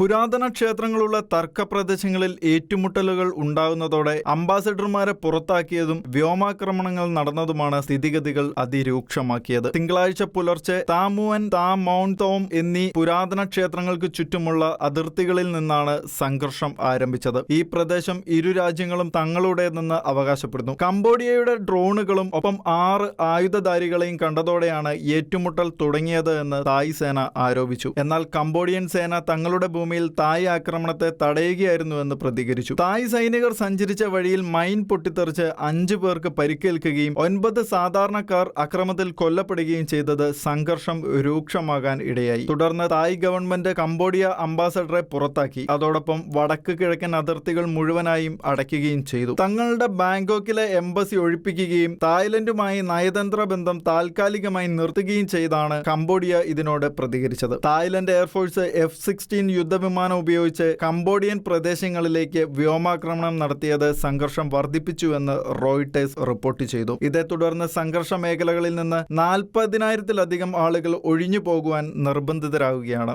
പുരാതന ക്ഷേത്രങ്ങളുള്ള തർക്ക പ്രദേശങ്ങളിൽ ഏറ്റുമുട്ടലുകൾ ഉണ്ടാകുന്നതോടെ അംബാസഡർമാരെ പുറത്താക്കിയതും വ്യോമാക്രമണങ്ങൾ നടന്നതുമാണ് സ്ഥിതിഗതികൾ അതിരൂക്ഷമാക്കിയത്. തിങ്കളാഴ്ച പുലർച്ചെ താമുവൻ താ മൗണ്ട് എന്നീ പുരാതന ക്ഷേത്രങ്ങൾക്ക് ചുറ്റുമുള്ള അതിർത്തികളിൽ നിന്നാണ് സംഘർഷം ആരംഭിച്ചത്. ഈ പ്രദേശം ഇരു രാജ്യങ്ങളും തങ്ങളുടേതെന്ന് അവകാശപ്പെടുന്നു. കംബോഡിയയുടെ ഡ്രോണുകളും ഒപ്പം ആറ് ആയുധധാരികളെയും കണ്ടതോടെയാണ് ഏറ്റുമുട്ടൽ തുടങ്ങിയത് എന്ന് തായ് സേന ആരോപിച്ചു. എന്നാൽ കംബോഡിയൻ സേന തങ്ങളുടെ ഭൂമിയിൽ തായ് ആക്രമണത്തെ തടയുകയായിരുന്നുവെന്ന് പ്രതികരിച്ചു. തായ് സൈനികർ സഞ്ചരിച്ച വഴിയിൽ മൈൻ പൊട്ടിത്തെറിച്ച് അഞ്ചു പേർക്ക് പരിക്കേൽക്കുകയും ഒൻപത് സാധാരണക്കാർ അക്രമത്തിൽ കൊല്ലപ്പെടുകയും ചെയ്തത് സംഘർഷം രൂക്ഷമാകാൻ ഇടയായി. തുടർന്ന് തായ് ഗവൺമെന്റ് കംബോഡിയ അംബാസഡറെ പുറത്താക്കി. അതോടൊപ്പം വടക്ക് കിഴക്കൻ അതിർത്തികൾ മുഴുവനായും അടയ്ക്കുകയും ചെയ്തു. തങ്ങളുടെ ബാങ്കോക്കിലെ എംബസി ഒഴിപ്പിക്കുകയും തായ്ലൻഡുമായി നയതന്ത്ര ബന്ധം താൽക്കാലികമായി നിർത്തുകയും ചെയ്താണ് കംബോഡിയ ഇതിനോട് പ്രതികരിച്ചത്. Thailand air force F sixteen യുദ്ധവിമാനം ഉപയോഗിച്ച് കംബോഡിയൻ പ്രദേശങ്ങളിലേക്ക് വ്യോമാക്രമണം നടത്തിയത് സംഘർഷം വർദ്ധിപ്പിച്ചുവെന്ന് റോയിട്ടേഴ്സ് റിപ്പോർട്ട് ചെയ്തു. ഇതേ തുടർന്ന് സംഘർഷ മേഖലകളിൽ നിന്ന് നാൽപ്പതിനായിരത്തിലധികം ആളുകൾ ഒഴിഞ്ഞു പോകുവാൻ നിർബന്ധിതരാകുകയാണ്.